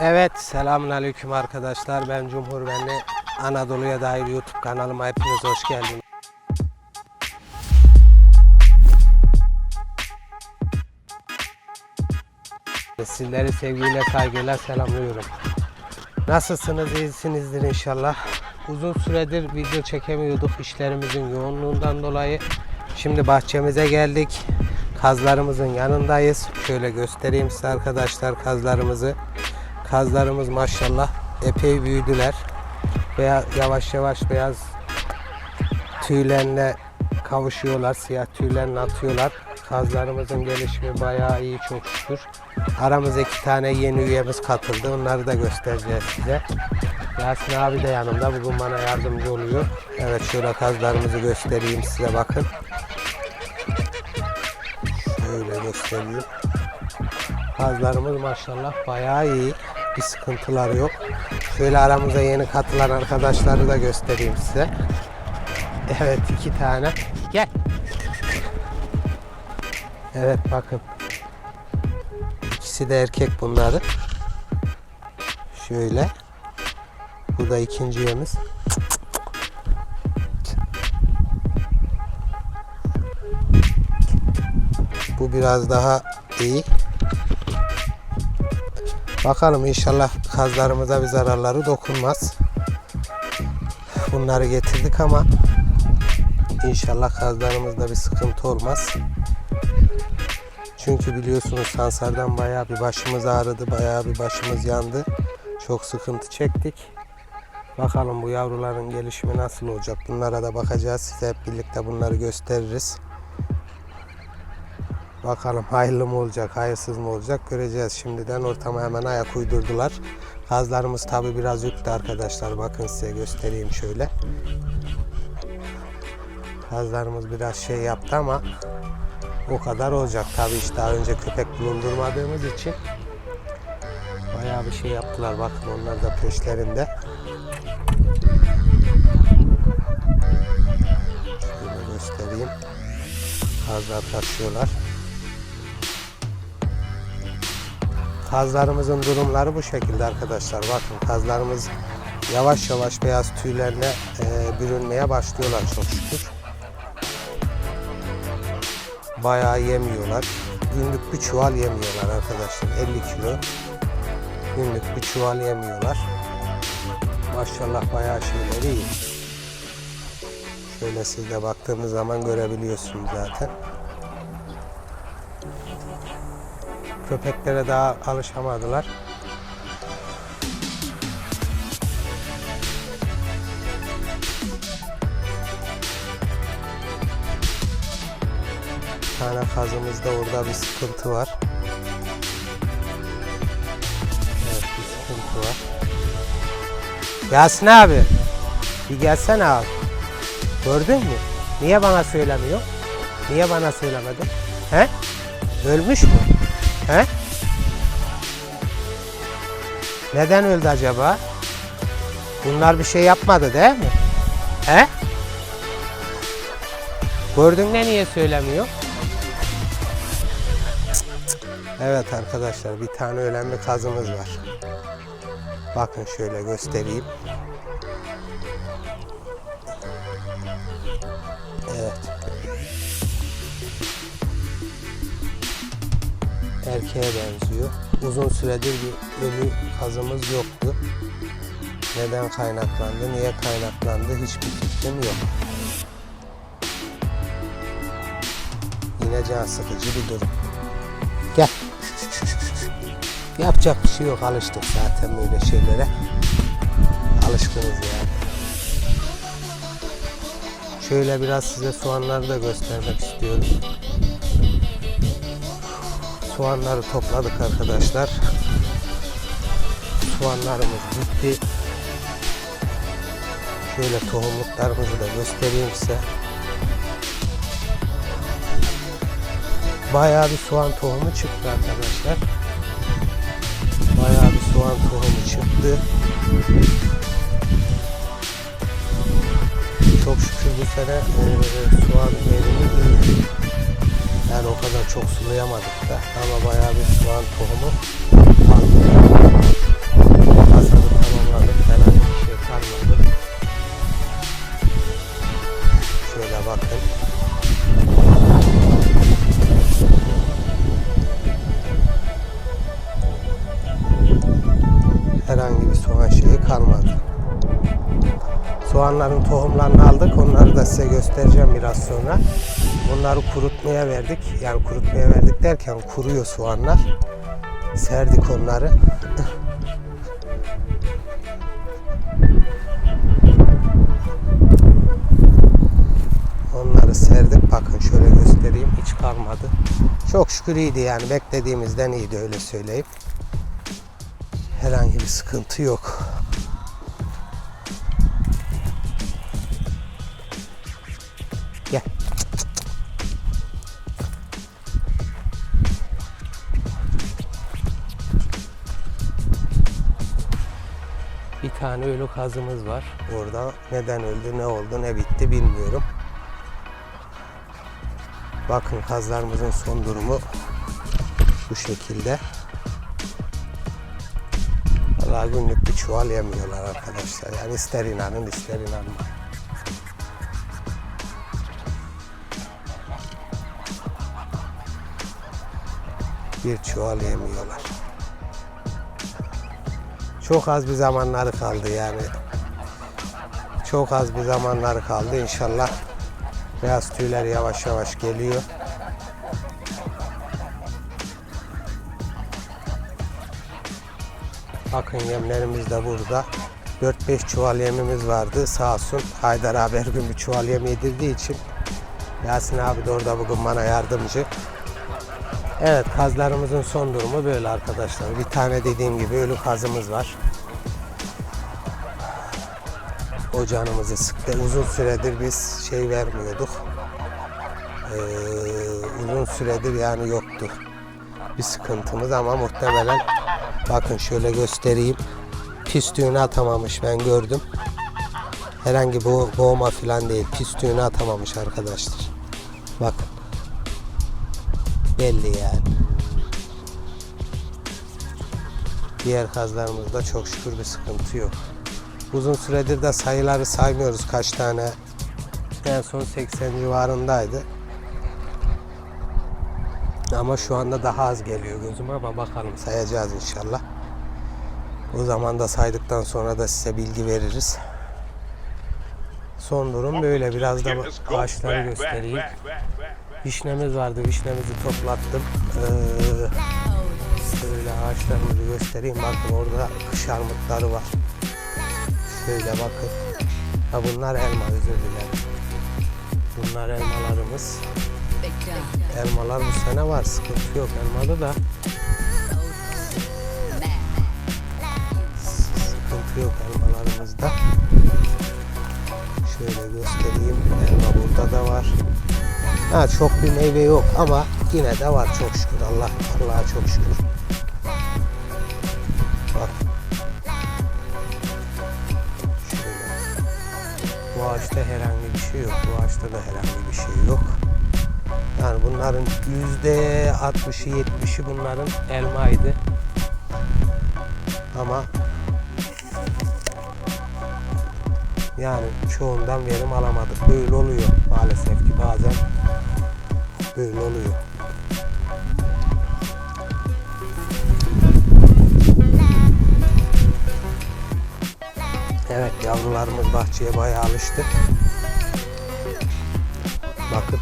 Evet, selamünaleyküm arkadaşlar. Ben Cumhur Benli. Anadolu'ya dair YouTube kanalıma hepiniz hoş geldiniz. Sizleri sevgiyle, saygıyla selamlıyorum. Nasılsınız, iyisinizdir inşallah. Uzun süredir video çekemiyorduk işlerimizin yoğunluğundan dolayı. Şimdi bahçemize geldik. Kazlarımızın yanındayız. Şöyle göstereyim size arkadaşlar kazlarımızı. Kazlarımız maşallah epey büyüdüler. Veya yavaş yavaş beyaz tüylerine kavuşuyorlar. Siyah tüylerini atıyorlar. Kazlarımızın gelişimi bayağı iyi çok şükür. Aramıza iki tane yeni üyemiz katıldı. Onları da göstereceğiz size. Yasin abi de yanımda. Bugün bana yardımcı oluyor. Evet şöyle kazlarımızı göstereyim size bakın. Şöyle göstereyim. Kazlarımız maşallah bayağı iyi. Bir sıkıntılar yok. Şöyle aramıza yeni katılan arkadaşları da göstereyim size. Evet iki tane. Gel. Evet bakın. İkisi de erkek bunları. Şöyle. Bu da ikinci yemiz. Bu biraz daha iyi. Bakalım inşallah kazlarımıza bir zararları dokunmaz. Bunları getirdik ama inşallah kazlarımızda bir sıkıntı olmaz. Çünkü biliyorsunuz sansardan bayağı bir başımız ağrıdı, bayağı bir başımız yandı. Çok sıkıntı çektik. Bakalım bu yavruların gelişimi nasıl olacak? Bunlara da bakacağız. Size hep birlikte bunları gösteririz. Bakalım hayırlı mı olacak, hayırsız mı olacak göreceğiz. Şimdiden ortama hemen ayak uydurdular. Kazlarımız tabi biraz yüktü arkadaşlar. Bakın size göstereyim şöyle. Kazlarımız biraz şey yaptı ama o kadar olacak. Tabi hiç daha önce köpek bulundurmadığımız için bayağı bir şey yaptılar. Bakın onlar da peşlerinde. Şöyle göstereyim. Kazlar taşıyorlar. Kazlarımızın durumları bu şekilde arkadaşlar. Bakın kazlarımız yavaş yavaş beyaz tüylerine e, bürünmeye başlıyorlar çok şükür. Bayağı yemiyorlar. Günlük bir çuval yemiyorlar arkadaşlar. 50 kilo. Günlük bir çuval yemiyorlar. Maşallah bayağı şeyleri iyi. Şöyle siz de baktığınız zaman görebiliyorsunuz zaten. Köpeklere daha alışamadılar. Tane kazımızda orada bir sıkıntı var. Evet bir sıkıntı var. Yasin abi. Bir gelsene abi. Gördün mü? Niye bana söylemiyor? Niye bana söylemedin? He? Ölmüş mü? He? Neden öldü acaba? Bunlar bir şey yapmadı değil mi? He? Gördüğünde niye söylemiyor? Evet arkadaşlar bir tane ölen bir kazımız var. Bakın şöyle göstereyim. Erkeğe benziyor. Uzun süredir bir ölü kazımız yoktu. Neden kaynaklandı, niye kaynaklandı hiçbir fikrim yok. Yine can sıkıcı bir durum. Gel. Yapacak bir şey yok. Alıştık zaten böyle şeylere. Alışkınız yani. Şöyle biraz size soğanları da göstermek istiyorum. Soğanları topladık arkadaşlar. Soğanlarımız bitti. Şöyle tohumluklarımızı da göstereyim size. Bayağı bir soğan tohumu çıktı arkadaşlar. Bayağı bir soğan tohumu çıktı. Çok şükür bu sene e, soğan verimi iyi. Yani o kadar çok sulayamadık da ama bayağı bir soğan tohumu aldık. Hasadı tamamladık falan bir şey kalmadı. Şöyle bakın. Soğanların tohumlarını aldık. Onları da size göstereceğim biraz sonra. Bunları kurutmaya verdik. Yani kurutmaya verdik derken kuruyor soğanlar. Serdik onları. Onları serdik. Bakın şöyle göstereyim. Hiç kalmadı. Çok şükür iyiydi yani. Beklediğimizden iyiydi öyle söyleyeyim. Herhangi bir sıkıntı yok. Tane ölü kazımız var. Orada neden öldü, ne oldu, ne bitti bilmiyorum. Bakın kazlarımızın son durumu bu şekilde. Valla günlük bir çuval yemiyorlar arkadaşlar. Yani ister inanın ister inanmayın. Bir çuval yemiyorlar. Çok az bir zamanları kaldı yani. Çok az bir zamanları kaldı inşallah. Beyaz tüyler yavaş yavaş geliyor. Bakın yemlerimiz de burada. 4-5 çuval yemimiz vardı. Sağ olsun Haydar abi her gün bir çuval yem yedirdiği için Yasin abi de orada bugün bana yardımcı. Evet kazlarımızın son durumu böyle arkadaşlar. Bir tane dediğim gibi ölü kazımız var. O canımızı sıktı. Uzun süredir biz şey vermiyorduk. Ee, uzun süredir yani yoktu bir sıkıntımız ama muhtemelen bakın şöyle göstereyim. Pistüğünü atamamış ben gördüm. Herhangi bu boğma falan değil. Pistüğünü atamamış arkadaşlar. Bakın. Belli yani. Diğer kazlarımızda çok şükür bir sıkıntı yok. Uzun süredir de sayıları saymıyoruz kaç tane. En son 80 civarındaydı. Ama şu anda daha az geliyor gözüme ama bakalım sayacağız inşallah. O zaman da saydıktan sonra da size bilgi veririz. Son durum böyle. Biraz da ağaçları göstereyim. Vişnemiz vardı. Vişnemizi toplattım. Ee, şöyle ağaçlarımızı göstereyim. Bakın orada kış armutları var. Şöyle bakın. Ha bunlar elma özür dilerim. Bunlar elmalarımız. Elmalar bu sene var. Sıkıntı yok elmalı da. Sıkıntı yok elmalarımızda. Şöyle göstereyim. Elma burada da var. Ha çok bir meyve yok ama yine de var çok şükür. Allah Allah'a çok şükür. Bak. Şöyle. Bu ağaçta herhangi bir şey yok. Bu ağaçta da herhangi bir şey yok. Yani bunların yüzde 60'ı 70'i bunların elmaydı. Ama yani çoğundan verim alamadık. Böyle oluyor maalesef ki bazen böyle oluyor. Evet yavrularımız bahçeye bayağı alıştı. Bakın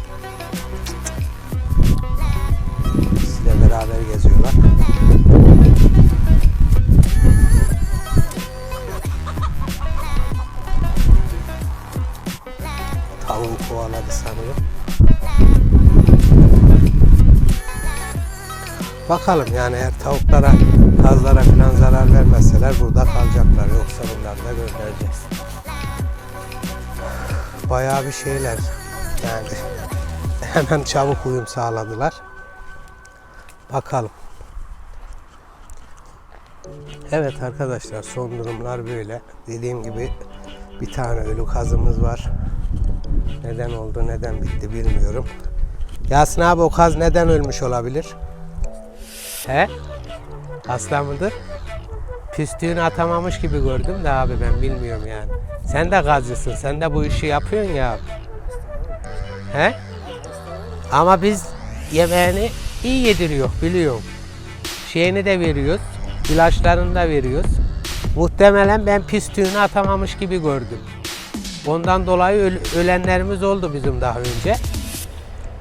Bakalım yani eğer tavuklara, kazlara falan zarar vermezseler burada kalacaklar. Yoksa bunları da göndereceğiz. Bayağı bir şeyler yani hemen çabuk uyum sağladılar. Bakalım. Evet arkadaşlar son durumlar böyle. Dediğim gibi bir tane ölü kazımız var. Neden oldu neden bitti bilmiyorum. Yasin abi o kaz neden ölmüş olabilir? He? Hasta mıdır? Püstüğünü atamamış gibi gördüm de abi ben bilmiyorum yani. Sen de gazcısın. Sen de bu işi yapıyorsun ya. He? Ama biz yemeğini iyi yediriyor biliyorum. Şeyini de veriyoruz. ilaçlarını da veriyoruz. Muhtemelen ben pistüğünü atamamış gibi gördüm. Ondan dolayı öl- ölenlerimiz oldu bizim daha önce.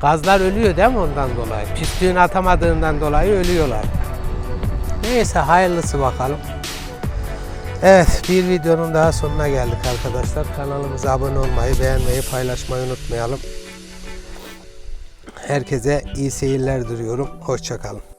Gazlar ölüyor değil mi ondan dolayı? Pistüğünü atamadığından dolayı ölüyorlar. Neyse hayırlısı bakalım. Evet bir videonun daha sonuna geldik arkadaşlar. Kanalımıza abone olmayı, beğenmeyi, paylaşmayı unutmayalım. Herkese iyi seyirler diliyorum. Hoşçakalın.